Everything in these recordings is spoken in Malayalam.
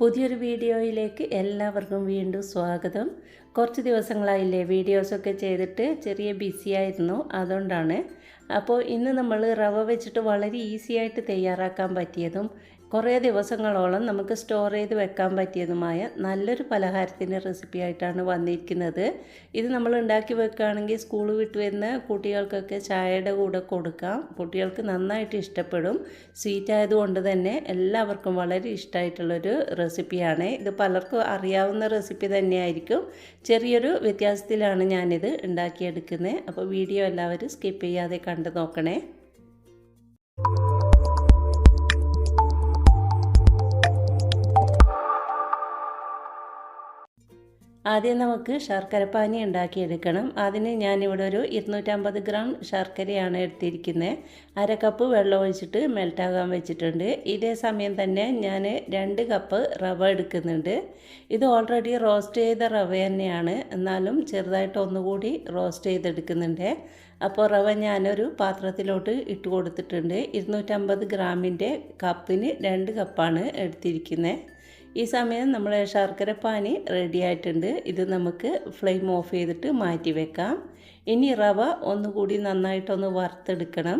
പുതിയൊരു വീഡിയോയിലേക്ക് എല്ലാവർക്കും വീണ്ടും സ്വാഗതം. കുറച്ച് ദിവസങ്ങളായില്ലേ വീഡിയോസൊക്കെ ചെയ്തിട്ട് ചെറിയ ബിസി ആയിരുന്നു അതുകൊണ്ടാണ്. അപ്പോൾ ഇന്ന് നമ്മൾ റവ വെച്ചിട്ട് വളരെ ഈസിയായിട്ട് തയ്യാറാക്കാൻ പറ്റിയതും കുറേ ദിവസങ്ങളോളം നമുക്ക് സ്റ്റോർ ചെയ്ത് വെക്കാൻ പറ്റിയതുമായ നല്ലൊരു പലഹാരത്തിന്റെ റെസിപ്പി ആയിട്ടാണ് വന്നിരിക്കുന്നത്. ഇത് നമ്മൾ ഉണ്ടാക്കി വെക്കുകയാണെങ്കിൽ സ്കൂൾ വിട്ട് വരുന്ന കുട്ടികൾക്കൊക്കെ ചായയുടെ കൂടെ കൊടുക്കാം. കുട്ടികൾക്ക് നന്നായിട്ട് ഇഷ്ടപ്പെടും. സ്വീറ്റ് ആയതുകൊണ്ട് തന്നെ എല്ലാവർക്കും വളരെ ഇഷ്ടമായിട്ടുള്ളൊരു റെസിപ്പിയാണ് ഇത് പലർക്കും അറിയാവുന്ന റെസിപ്പി തന്നെയായിരിക്കും. ചെറിയൊരു വ്യത്യാസത്തിലാണ് ഞാനിത് ഉണ്ടാക്കിയെടുക്കുന്നത്. അപ്പോൾ വീഡിയോ എല്ലാവരും സ്കിപ്പ് ചെയ്യാതെ കണ്ടു നോക്കണേ. ആദ്യം നമുക്ക് ശർക്കരപ്പാനി ഉണ്ടാക്കിയെടുക്കണം. അതിന് ഞാനിവിടെ ഒരു ഇരുന്നൂറ്റമ്പത് ഗ്രാം ശർക്കരയാണ് എടുത്തിരിക്കുന്നത്. അര കപ്പ് വെള്ളം ഒഴിച്ചിട്ട് മെൽറ്റാകാൻ വെച്ചിട്ടുണ്ട്. ഇതേ സമയം തന്നെ ഞാൻ രണ്ട് കപ്പ് റവ എടുക്കുന്നുണ്ട്. ഇത് ഓൾറെഡി റോസ്റ്റ് ചെയ്ത റവ തന്നെയാണ്. എന്നാലും ചെറുതായിട്ട് ഒന്നുകൂടി റോസ്റ്റ് ചെയ്തെടുക്കുന്നുണ്ട്. അപ്പോൾ റവ ഞാനൊരു പാത്രത്തിലോട്ട് ഇട്ട് കൊടുത്തിട്ടുണ്ട്. ഇരുന്നൂറ്റമ്പത് ഗ്രാമിന്റെ കപ്പിന് രണ്ട് കപ്പാണ് എടുത്തിരിക്കുന്നത്. ഈ സമയം നമ്മൾ ശർക്കര പാനി റെഡി ആയിട്ടുണ്ട്. ഇത് നമുക്ക് ഫ്ലെയിം ഓഫ് ചെയ്തിട്ട് മാറ്റി വെക്കാം. ഇനി റവ ഒന്നുകൂടി നന്നായിട്ടൊന്ന് വറുത്തെടുക്കണം.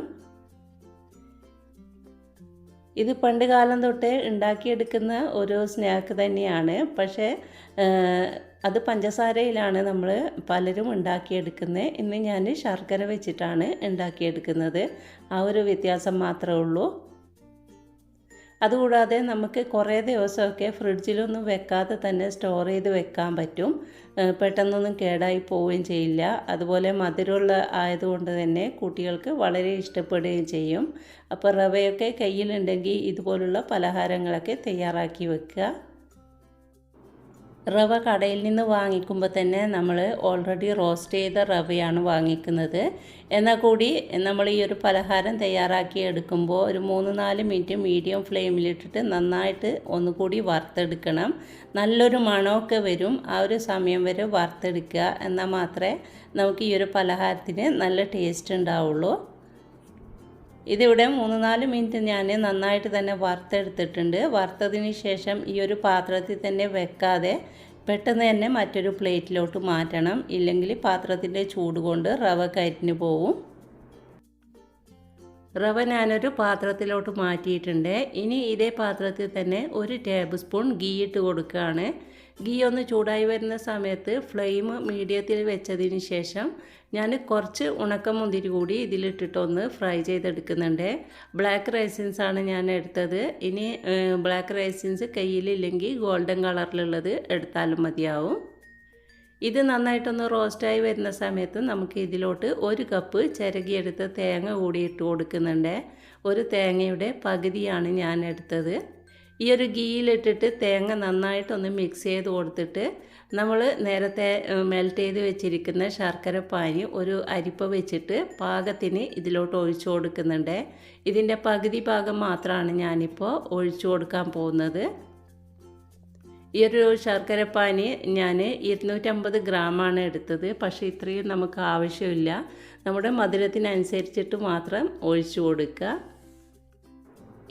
ഇത് പണ്ട് കാലം തൊട്ടേ ഉണ്ടാക്കിയെടുക്കുന്ന ഒരു സ്നാക്ക് തന്നെയാണ്. പക്ഷേ അത് പഞ്ചസാരയിലാണ് നമ്മൾ പലരും ഉണ്ടാക്കിയെടുക്കുന്നത് ഇന്ന് ഞാൻ ശർക്കര വെച്ചിട്ടാണ് ഉണ്ടാക്കിയെടുക്കുന്നത്. ആ ഒരു വ്യത്യാസം മാത്രമേ ഉള്ളൂ. അതുകൂടാതെ നമുക്ക് കുറേ ദിവസമൊക്കെ ഫ്രിഡ്ജിലൊന്നും വെക്കാതെ തന്നെ സ്റ്റോർ ചെയ്ത് വെക്കാൻ പറ്റും. പെട്ടെന്നൊന്നും കേടായി പോവുകയും ചെയ്യില്ല. അതുപോലെ മധുരമുള്ള ആയതുകൊണ്ട് തന്നെ കുട്ടികൾക്ക് വളരെ ഇഷ്ടപ്പെടുകയും ചെയ്യും. അപ്പോൾ റവയൊക്കെ കയ്യിലുണ്ടെങ്കിൽ ഇതുപോലുള്ള പലഹാരങ്ങളൊക്കെ തയ്യാറാക്കി വെക്കുക. റവ കടയിൽ നിന്ന് വാങ്ങിക്കുമ്പോൾ തന്നെ നമ്മൾ ഓൾറെഡി റോസ്റ്റ് ചെയ്ത റവയാണ് വാങ്ങിക്കുന്നത്. എന്നാൽ കൂടി നമ്മൾ ഈ ഒരു പലഹാരം തയ്യാറാക്കി എടുക്കുമ്പോൾ ഒരു മൂന്ന് നാല് മിനിറ്റ് മീഡിയം ഫ്ലെയിമിലിട്ടിട്ട് നന്നായിട്ട് ഒന്നുകൂടി വറുത്തെടുക്കണം. നല്ലൊരു മണമൊക്കെ വരും. ആ ഒരു സമയം വരെ വറുത്തെടുക്കുക. എന്നാൽ മാത്രമേ നമുക്ക് ഈ ഒരു പലഹാരത്തിന് നല്ല ടേസ്റ്റ് ഉണ്ടാവുള്ളൂ. ഇതിവിടെ മൂന്ന് നാല് മിനിറ്റ് ഞാൻ നന്നായിട്ട് തന്നെ വറുത്തെടുത്തിട്ടുണ്ട്. വറുത്തതിന് ശേഷം ഈ ഒരു പാത്രത്തിൽ തന്നെ വെക്കാതെ പെട്ടെന്ന് തന്നെ മറ്റൊരു പ്ലേറ്റിലോട്ട് മാറ്റണം. ഇല്ലെങ്കിൽ പാത്രത്തിന്റെ ചൂട് കൊണ്ട് റവ കരിഞ്ഞു പോവും. റവ ഞാനൊരു പാത്രത്തിലോട്ട് മാറ്റിയിട്ടുണ്ട്. ഇനി ഇതേ പാത്രത്തിൽ തന്നെ ഒരു ടേബിൾ സ്പൂൺ ഗീ ഇട്ട് കൊടുക്കുകയാണ്. ഗീ ഒന്ന് ചൂടായി വരുന്ന സമയത്ത് ഫ്ലെയിം മീഡിയത്തിൽ വെച്ചതിന് ശേഷം ഞാൻ കുറച്ച് ഉണക്കമുന്തിരി കൂടി ഇതിലിട്ടിട്ടൊന്ന് ഫ്രൈ ചെയ്തെടുക്കുന്നുണ്ട്. ബ്ലാക്ക് റൈസിൻസ് ആണ് ഞാൻ എടുത്തത്. ഇനി ബ്ലാക്ക് റൈസിൻസ് കയ്യിലില്ലെങ്കിൽ ഗോൾഡൻ കളറിലുള്ളത് എടുത്താലും മതിയാവും. ഇത് നന്നായിട്ടൊന്ന് റോസ്റ്റായി വരുന്ന സമയത്ത് നമുക്ക് ഇതിലോട്ട് ഒരു കപ്പ് ചിരകിയെടുത്ത തേങ്ങ കൂടി ഇട്ട് കൊടുക്കുന്നുണ്ട്. ഒരു തേങ്ങയുടെ പകുതിയാണ് ഞാൻ എടുത്തത്. ഈ ഒരു ഗീയിലിട്ടിട്ട് തേങ്ങ നന്നായിട്ടൊന്ന് മിക്സ് ചെയ്ത് കൊടുത്തിട്ട് നമ്മൾ നേരത്തെ മെൽറ്റ് ചെയ്ത് വെച്ചിരിക്കുന്ന ശർക്കര പാനി ഒരു അരിപ്പ വെച്ചിട്ട് പാകത്തിന് ഇതിലോട്ട് ഒഴിച്ചു കൊടുക്കുന്നുണ്ട്. ഇതിന്റെ പകുതി ഭാഗം മാത്രമാണ് ഞാനിപ്പോൾ ഒഴിച്ചു കൊടുക്കാൻ പോകുന്നത്. ഈ ഒരു ശർക്കര പാനി ഞാൻ ഇരുന്നൂറ്റമ്പത് ഗ്രാമാണ് എടുത്തത്. പക്ഷേ ഇത്രയും നമുക്ക് ആവശ്യമില്ല. നമ്മുടെ മധുരത്തിനനുസരിച്ചിട്ട് മാത്രം ഒഴിച്ചു കൊടുക്കുക.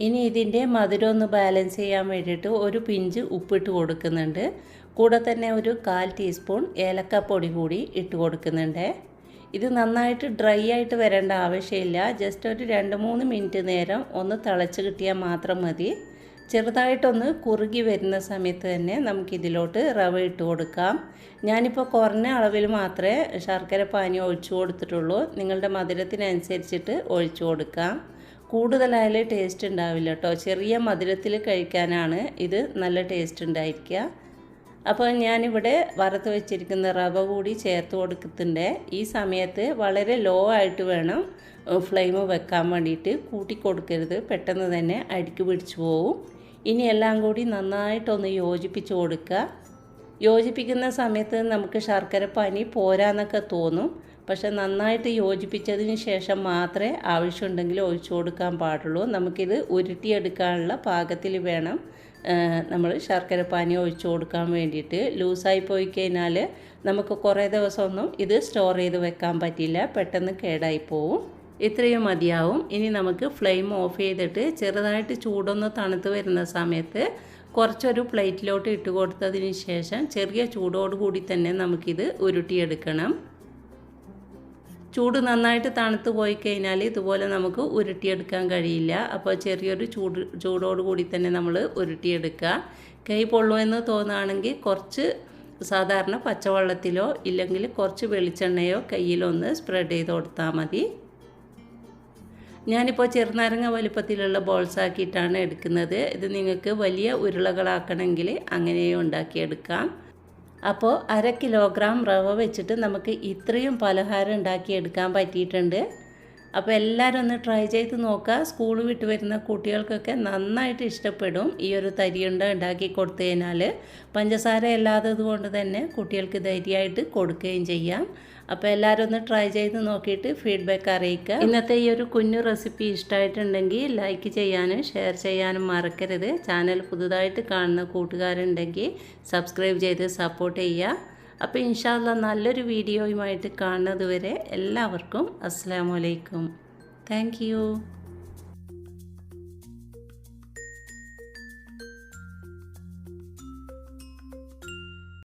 ഇനി ഇതിന്റെ മധുരം ഒന്ന് ബാലൻസ് ചെയ്യാൻ വേണ്ടിയിട്ട് ഒരു പിഞ്ച് ഉപ്പിട്ട് കൊടുക്കുന്നുണ്ട്. കൂടെ തന്നെ ഒരു കാൽ ടീസ്പൂൺ ഏലക്കപ്പൊടി കൂടി ഇട്ട് കൊടുക്കുന്നുണ്ട്. ഇത് നന്നായിട്ട് ഡ്രൈ ആയിട്ട് വരേണ്ട ആവശ്യമില്ല. ജസ്റ്റ് ഒരു രണ്ട് മൂന്ന് മിനിറ്റ് നേരം ഒന്ന് തിളച്ച് കിട്ടിയാൽ മാത്രം മതി. ചെറുതായിട്ടൊന്ന് കുറുകി വരുന്ന സമയത്ത് തന്നെ നമുക്കിതിലോട്ട് റവ ഇട്ട് കൊടുക്കാം. ഞാനിപ്പോൾ കുറഞ്ഞ അളവിൽ മാത്രമേ ശർക്കര പാനി ഒഴിച്ചു കൊടുത്തിട്ടുള്ളൂ. നിങ്ങളുടെ മധുരത്തിനനുസരിച്ചിട്ട് ഒഴിച്ചു കൊടുക്കാം. കൂടുതലായാലും ടേസ്റ്റ് ഉണ്ടാവില്ല കേട്ടോ ചെറിയ മധുരത്തിൽ കഴിക്കാനാണ് ഇത് നല്ല ടേസ്റ്റ് ഉണ്ടായിരിക്കുക. അപ്പോൾ ഞാനിവിടെ വറുത്ത് വെച്ചിരിക്കുന്ന റവ കൂടി ചേർത്ത് കൊടുക്കുന്നുണ്ട്. ഈ സമയത്ത് വളരെ ലോ ആയിട്ട് വേണം ഫ്ലെയിം വെക്കാൻ വേണ്ടിയിട്ട്. കൂട്ടി കൊടുക്കരുത്. പെട്ടെന്ന് തന്നെ അടിക്ക് പിടിച്ചു പോവും. ഇനി എല്ലാം കൂടി നന്നായിട്ടൊന്ന് യോജിപ്പിച്ച് കൊടുക്കുക. യോജിപ്പിക്കുന്ന സമയത്ത് നമുക്ക് ശർക്കര പനി പോരാന്നൊക്കെ തോന്നും. പക്ഷെ നന്നായിട്ട് യോജിപ്പിച്ചതിന് ശേഷം മാത്രമേ ആവശ്യമുണ്ടെങ്കിൽ ഒഴിച്ചു കൊടുക്കാൻ പാടുള്ളൂ. നമുക്കിത് ഉരുട്ടിയെടുക്കാനുള്ള പാകത്തിൽ വേണം. നമ്മൾ ശർക്കര പാനി ഒഴിച്ചു കൊടുക്കാൻ വേണ്ടിയിട്ട്. ലൂസായി പോയി കഴിഞ്ഞാൽ നമുക്ക് കുറേ ദിവസമൊന്നും ഇത് സ്റ്റോർ ചെയ്ത് വെക്കാൻ പറ്റില്ല. പെട്ടെന്ന് കേടായി പോവും. ഇത്രയും മതിയാവും. ഇനി നമുക്ക് ഫ്ലെയിം ഓഫ് ചെയ്തിട്ട് ചെറുതായിട്ട് ചൂടൊന്ന് തണുത്ത് വരുന്ന സമയത്ത് കുറച്ചൊരു പ്ലേറ്റിലോട്ട് ഇട്ട് കൊടുത്തതിന് ശേഷം ചെറിയ ചൂടോട് കൂടി തന്നെ നമുക്കിത് ഉരുട്ടിയെടുക്കണം. ചൂട് നന്നായിട്ട് തണുത്ത് പോയി കഴിഞ്ഞാൽ ഇതുപോലെ നമുക്ക് ഉരുട്ടിയെടുക്കാൻ കഴിയില്ല. അപ്പോൾ ചെറിയൊരു ചൂട് ചൂടോട് കൂടി തന്നെ നമ്മൾ ഉരുട്ടിയെടുക്കുക. കൈ പൊള്ളുമെന്ന് തോന്നുകയാണെങ്കിൽ കുറച്ച് സാധാരണ പച്ചവെള്ളത്തിലോ ഇല്ലെങ്കിൽ കുറച്ച് വെളിച്ചെണ്ണയോ കയ്യിലൊന്ന് സ്പ്രെഡ് ചെയ്ത് കൊടുത്താൽ മതി. ഞാനിപ്പോൾ ചെറുനാരങ്ങ വലുപ്പത്തിലുള്ള ബോൾസ് ആക്കിയിട്ടാണ് എടുക്കുന്നത്. ഇത് നിങ്ങൾക്ക് വലിയ ഉരുളകളാക്കണമെങ്കിൽ അങ്ങനെയും ഉണ്ടാക്കിയെടുക്കാം. അപ്പോൾ അര കിലോഗ്രാം റവ വെച്ചിട്ട് നമുക്ക് ഇത്രയും പലഹാരം ഉണ്ടാക്കിയെടുക്കാൻ പറ്റിയിട്ടുണ്ട്. അപ്പോൾ എല്ലാവരും ഒന്ന് ട്രൈ ചെയ്ത് നോക്കുക. സ്കൂൾ വിട്ട് വരുന്ന കുട്ടികൾക്കൊക്കെ നന്നായിട്ട് ഇഷ്ടപ്പെടും ഈ ഒരു തരിയുണ്ട ഉണ്ടാക്കി കൊടുത്തു കഴിഞ്ഞാൽ. പഞ്ചസാര ഇല്ലാത്തത് കൊണ്ട് തന്നെ കുട്ടികൾക്ക് ധൈര്യമായിട്ട് കൊടുക്കുകയും ചെയ്യാം. അപ്പോൾ എല്ലാവരും ഒന്ന് ട്രൈ ചെയ്ത് നോക്കിയിട്ട് ഫീഡ്ബാക്ക് അറിയിക്കുക. ഇന്നത്തെ ഈ ഒരു കുഞ്ഞു റെസിപ്പി ഇഷ്ടമായിട്ടുണ്ടെങ്കിൽ ലൈക്ക് ചെയ്യാനും ഷെയർ ചെയ്യാനും മറക്കരുത്. ചാനൽ പുതുതായിട്ട് കാണുന്ന കൂട്ടുകാരുണ്ടെങ്കിൽ സബ്സ്ക്രൈബ് ചെയ്ത് സപ്പോർട്ട് ചെയ്യുക. അപ്പോൾ ഇൻഷാല്ല നല്ലൊരു വീഡിയോയുമായിട്ട് കാണുന്നത് വരെ എല്ലാവർക്കും അസ്സാം വലൈക്കും താങ്ക്